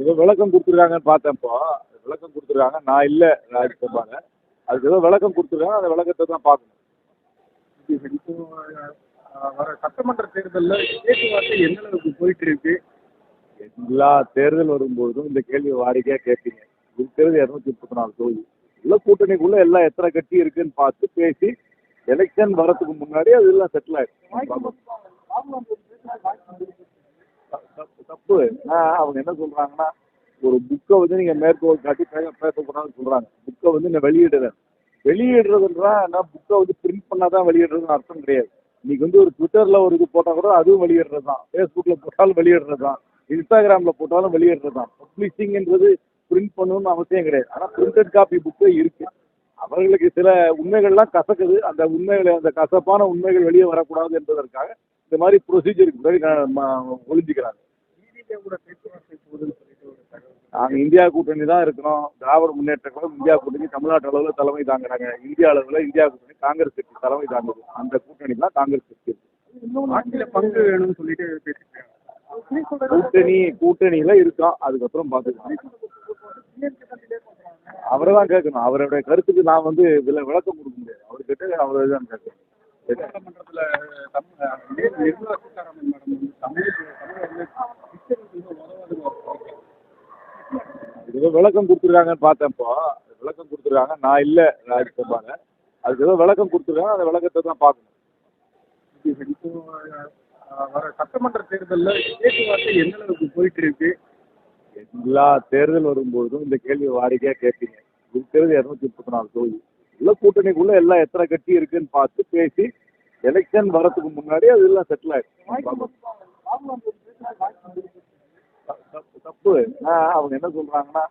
ஏதோ விளக்கம் கொடுத்துருக்காங்கன்னு பார்த்தேன் இப்போ விளக்கம் கொடுத்துருக்காங்க. நான் இல்லை ராஜ்யசபாங்க அதுக்கு ஏதோ விளக்கம் கொடுத்துருக்காங்க. அந்த விளக்கத்தை தான் பார்க்கணும். வர சட்டமன்ற தேர்தல்ல பேச்சுவார்த்தை எந்த அளவுக்கு போயிட்டு இருக்கு? எல்லா தேர்தல் வரும்போதும் இந்த கேள்வி வாடிக்கையாக கேட்பீங்க. இருக்கிறது இரநூத்தி முப்பத்தி நாலு தொகுதி. உள்ள கூட்டணிக்குள்ள எல்லாம் எத்தனை கட்சி இருக்குன்னு பார்த்து பேசி எலெக்ஷன் வரதுக்கு முன்னாடி அதெல்லாம் செட்டில் ஆயிடும் தப்பு அவங்க என்ன சொல்றாங்கன்னா ஒரு புக்கை வந்து நீங்க மேற்கோள் காட்டி பேச பேசக்கூடாதுன்னு சொல்றாங்க. புக்கை வந்து நான் வெளியிடுறேன் வெளியிடுறதுன்றா நான் புக்கை வந்து பிரிண்ட் பண்ணாதான் வெளியிடுறதுன்னு அர்த்தம் கிடையாது. இன்னைக்கு வந்து ஒரு ட்விட்டர்ல ஒரு இது போட்டா கூட அதுவும் வெளியிடுறது தான் ஃபேஸ்புக்ல போட்டாலும் வெளியிடுறது தான் இன்ஸ்டாகிராம்ல போட்டாலும் வெளியிடுறது தான் பப்ளிஷிங்ன்றது பிரிண்ட் பண்ணணும்னு அவசியம் கிடையாது. ஆனா பிரிண்டட் காப்பி புக்கே இருக்கு. அவர்களுக்கு சில உண்மைகள்லாம் கசக்குது. அந்த உண்மைகளை அந்த கசப்பான உண்மைகள் வெளியே வரக்கூடாது என்பதற்காக இந்த மாதிரி ப்ரொசீஜருக்கு பின்னாடி நான் ம- ஒளிஞ்சுக்கிறாங்க. டிவிகே கூட பேச்சுவார்த்தை போகுதுன்னு சொல்லிட்டு ஒரு தகவல் நாங்கள் இந்தியா கூட்டணி தான் இருக்கிறோம். திராவிட முன்னேற்ற கழகம் இந்தியா கூட்டணி தமிழ்நாட்டு அளவில் தலைமை தாங்குறாங்க. இந்தியா அளவில் இந்தியா கூட்டணி காங்கிரஸ் கட்சி தலைமை தாங்குது. அந்த கூட்டணி தான் காங்கிரஸ் கட்சி ஆட்சியில பங்கு வேணும்னு சொல்லிட்டு பேசிருக்காங்க கூட்டணி கூட்டணியில இருக்கோம். அதுக்கப்புறம் பார்த்துக்கலாம் அவரை தான் கேட்கணும். அவருடைய கருத்துக்கு நான் வந்து வில விளக்கம் கொடுக்க முடியாது. அவர்கிட்ட அவரை தான் கேட்கணும். ஏதோ விளக்கம் கொடுத்துருக்காங்கன்னு பார்த்தேன் இப்போ. விளக்கம் கொடுத்துருக்காங்க. நான் இல்லை ராஜ்யசபாங்க அதுக்கு ஏதோ விளக்கம் கொடுத்துருக்காங்க. அந்த விளக்கத்தை தான் பார்க்கணும். இப்போ வர சட்டமன்ற தேர்தல்ல பேச்சுவார்த்தை எந்த அளவுக்கு போயிட்டு இருக்கு? எல்லா தேர்தல் வரும்போதும் இந்த கேள்வி வாடிக்கையாக கேட்பீங்க. இருக்கிறது இரநூத்தி முப்பத்தி நாலு தொகுதி. உள்ள கூட்டணிக்குள்ள எல்லாம் எத்தனை கட்சி இருக்குன்னு பார்த்து பேசி எலெக்ஷன் வரதுக்கு முன்னாடி அதெல்லாம் செட்டில் ஆயிடுச்சு தப்பு. தப்பு அவங்க என்ன சொல்றாங்கன்னா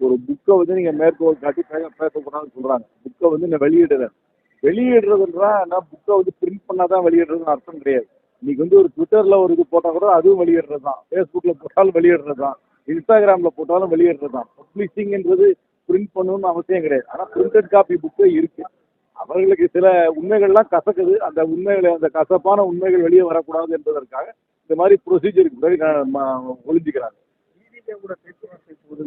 ஒரு புக்கை வந்து நீங்க மேற்கோள் காட்டி பேச பேசக்கூடாதுன்னு சொல்றாங்க. புக்கை வந்து நான் வெளியிடுறேன். வெளியிடுறதுன்றா நான் புக்கை வந்து பிரிண்ட் பண்ணாதான் வெளியிடுறதுன்னு அர்த்தம் கிடையாது. இன்னைக்கு வந்து ஒரு ட்விட்டர்ல ஒரு இது போட்டா கூட அதுவும் வெளியிடுறது தான் ஃபேஸ்புக்ல போட்டாலும் வெளியிடுறது தான் இன்ஸ்டாகிராமில் போட்டாலும் வெளியிடுறது தான் பப்ளிஷிங்ன்றது பிரிண்ட் பண்ணணும்னு அவசியம் கிடையாது. ஆனால் பிரிண்டட் காப்பி புக்கே இருக்கு. அவர்களுக்கு சில உண்மைகள்லாம் கசக்குது. அந்த உண்மைகளை அந்த கசப்பான உண்மைகள் வெளியே வரக்கூடாது என்பதற்காக இந்த மாதிரி ப்ரொசீஜருக்கு முன்னாடி நான் கூட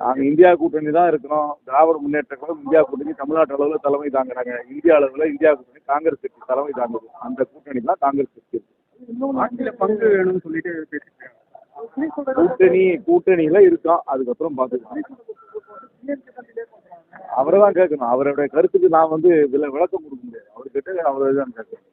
நாங்கள் இந்தியா கூட்டணி தான் இருக்கிறோம். திராவிட முன்னேற்ற கழகம் இந்தியா கூட்டணி தமிழ்நாட்டு அளவில் தலைமை தாங்குறாங்க. இந்தியா அளவில் இந்தியா கூட்டணி காங்கிரஸ் கட்சி தலைமை தாங்குது. அந்த கூட்டணி தான் காங்கிரஸ் கட்சி. இருக்கு பங்கு வேணும்னு சொல்லிட்டு கூட்டணி கூட்டணியில இருக்கான் அதுக்கப்புறம் பார்த்துக்கலாம். அவரை தான் கேட்கணும். அவருடைய கருத்துக்கு நான் வந்து வில விளக்கம் கொடுக்க முடியாது. அவர்கிட்ட அவரை தான் கேட்கணும்.